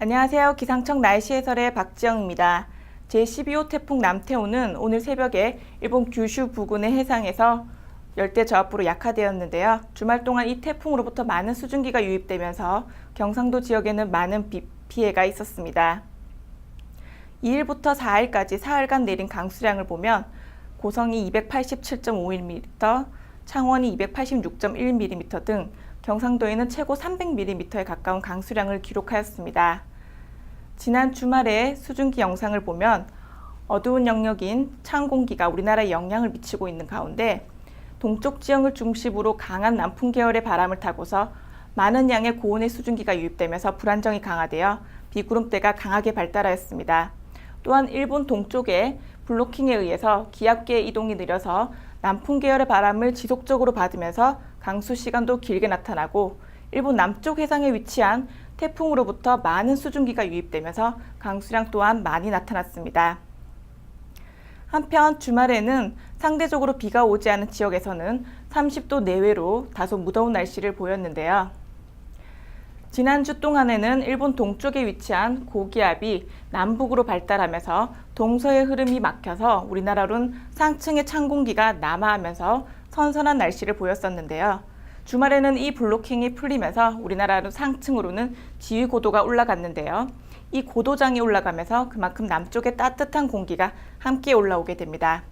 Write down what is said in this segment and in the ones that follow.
안녕하세요. 기상청 날씨 해설의 박지영입니다. 제12호 태풍 남태호는 오늘 새벽에 일본 규슈 부근의 해상에서 열대 저압부로 약화되었는데요. 주말 동안 이 태풍으로부터 많은 수증기가 유입되면서 경상도 지역에는 많은 비 피해가 있었습니다. 2일부터 4일까지 사흘간 내린 강수량을 보면 고성이 287.5mm, 창원이 286.1mm 등 경상도에는 최고 300mm에 가까운 강수량을 기록하였습니다. 지난 주말에 수증기 영상을 보면 어두운 영역인 찬 공기가 우리나라에 영향을 미치고 있는 가운데 동쪽 지형을 중심으로 강한 남풍 계열의 바람을 타고서 많은 양의 고온의 수증기가 유입되면서 불안정이 강화되어 비구름대가 강하게 발달하였습니다. 또한 일본 동쪽에 블로킹에 의해서 기압계의 이동이 느려서 남풍 계열의 바람을 지속적으로 받으면서 강수 시간도 길게 나타나고 일본 남쪽 해상에 위치한 태풍으로부터 많은 수증기가 유입되면서 강수량 또한 많이 나타났습니다. 한편 주말에는 상대적으로 비가 오지 않은 지역에서는 30도 내외로 다소 무더운 날씨를 보였는데요. 지난주 동안에는 일본 동쪽에 위치한 고기압이 남북으로 발달하면서 동서의 흐름이 막혀서 우리나라로는 상층의 찬 공기가 남하하면서 선선한 날씨를 보였었는데요. 주말에는 이 블로킹이 풀리면서 우리나라로 상층으로는 지위 고도가 올라갔는데요. 이 고도장이 올라가면서 그만큼 남쪽의 따뜻한 공기가 함께 올라오게 됩니다.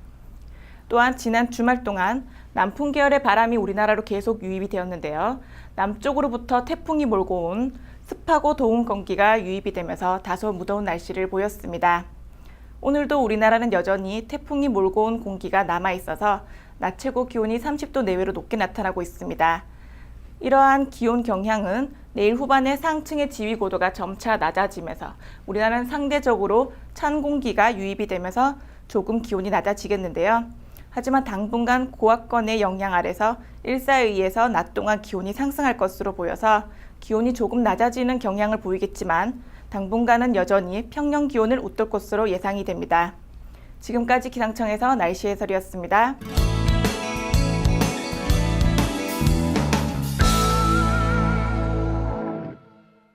또한 지난 주말 동안 남풍 계열의 바람이 우리나라로 계속 유입이 되었는데요. 남쪽으로부터 태풍이 몰고 온 습하고 더운 공기가 유입이 되면서 다소 무더운 날씨를 보였습니다. 오늘도 우리나라는 여전히 태풍이 몰고 온 공기가 남아 있어서 낮 최고 기온이 30도 내외로 높게 나타나고 있습니다. 이러한 기온 경향은 내일 후반에 상층의 지위 고도가 점차 낮아지면서 우리나라는 상대적으로 찬 공기가 유입이 되면서 조금 기온이 낮아지겠는데요. 하지만 당분간 고압권의 영향 아래서 일사의에서 낮 동안 기온이 상승할 것으로 보여서 기온이 조금 낮아지는 경향을 보이겠지만 당분간은 여전히 평년 기온을 웃돌 것으로 예상이 됩니다. 지금까지 기상청에서 날씨 해설이었습니다.